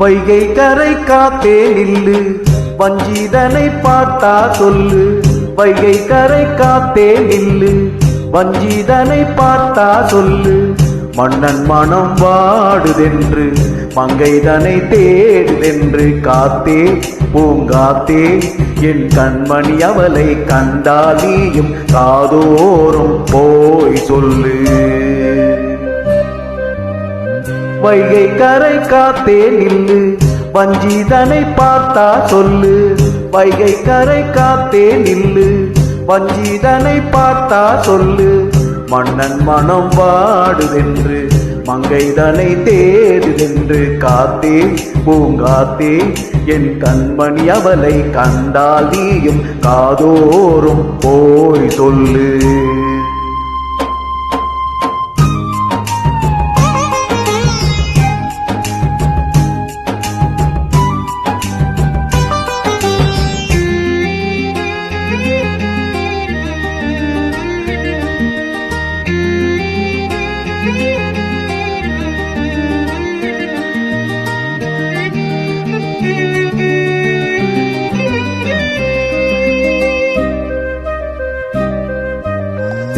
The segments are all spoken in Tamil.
வைகை கரை காத்தே நில்லு. வஞ்சிதனை பார்த்தா சொல்லு. வைகை கரை காத்தே நில்லு. வஞ்சிதனை பார்த்தா சொல்லு. மன்னன் மனம் வாடுதென்று மங்கைதனை தேடுதென்று காத்தே பூங்காத்தே என் கண்மணி அவளை கண்டால் காதோறும் போய் சொல்லு. வைகை கரை காத்தே நில்லு. வஞ்சிதனை பார்த்தா சொல்லு. வைகை கரை காத்தே நில்லு. வஞ்சிதனை பார்த்தா சொல்லு. மன்னன் மனம் வாடுதென்று மங்கைதனை தேடுதென்று காத்தே பூங்காத்தே என் கண்மணி அவளை கண்டால் நீயும் காதோறும் போய் சொல்லு.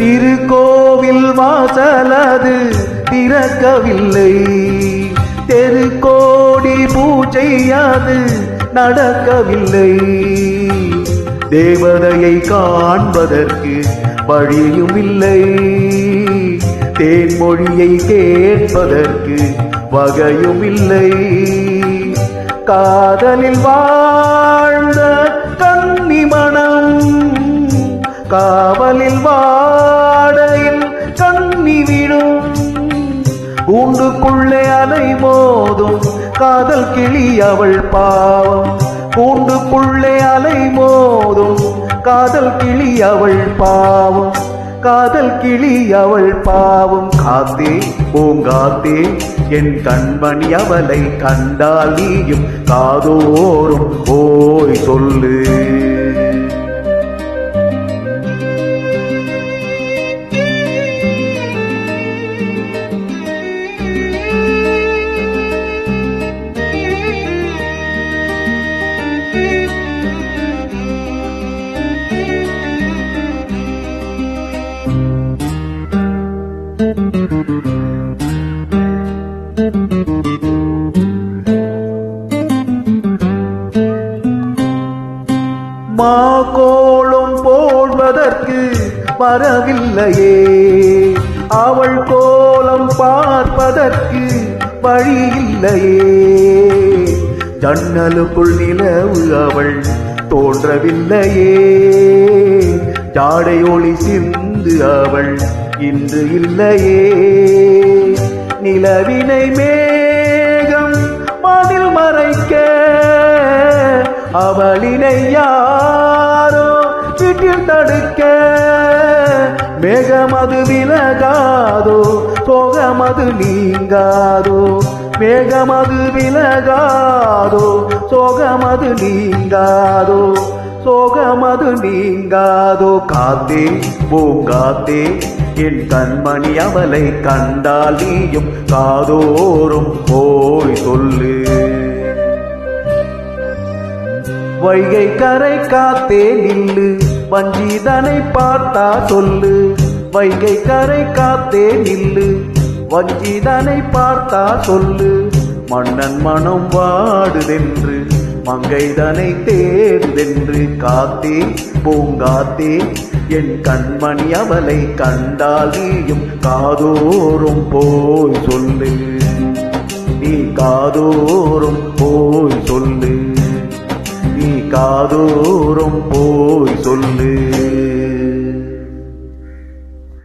திருக்கோவில் வாசலது திறக்கவில்லை. தெருக்கோடி பூஜை அது நடக்கவில்லை. தேவதையை காண்பதற்கு வழியும் இல்லை. தேன்மொழியை கேட்பதற்கு வகையும் இல்லை. காதலில் வாழ்ந்த கன்னி மனம் காவலில் வாழ் கூண்டுக்குள்ளே அலை மோதும். காதல் கிளி அவள் பாவம். கூண்டுக்குள்ளே அலை மோதும். காதல் கிளி அவள் பாவம். காதல் கிளி அவள் பாவம். காத்தே பூங்காத்தே என் கண்மணி அவளை கண்டால் நீயும் காதோறும் போய் சொல்லு. மாகோளும் போடுவதற்கு வரவில்லையே. அவள் கோலம் பார்ப்பதற்கு வழியில்லையே. ஜன்னலுக்குள் நிலவு அவள் தோன்றவில்லையே. ஜாடை ஒளி சிந்து அவள் இன்று இல்லையே. நிலவினை மேகம் அவளினை யாரோ வீட்டில் தடுக்க மேகமது விலகாதோ சோகமது நீங்காதோ. மேகமது விலகாதோ சோகமது நீங்காதோ. சோகமது நீங்காதோ காத்தே பூங்காத்தே என் கண்மணி அவளை கண்டால் நீயும் காதோறும் போய் சொல்லு. வைகை கரை காத்தே நில்லு. வஞ்சிதனை பார்த்தா சொல்லு. வைகை கரை காத்தே நில்லு. வஞ்சிதனை பார்த்தா சொல்லு. மன்னன் மனம் வாடுதென்று மங்கைதனை தேர்ந்தென்று காத்தே பூங்காத்தே என் கண்மணி அவளை கண்டால் நீயும் காதோறும் போய் சொல்லு. நீ காதோறும் போய் சொல்லு. நீ போய் சொல்லு.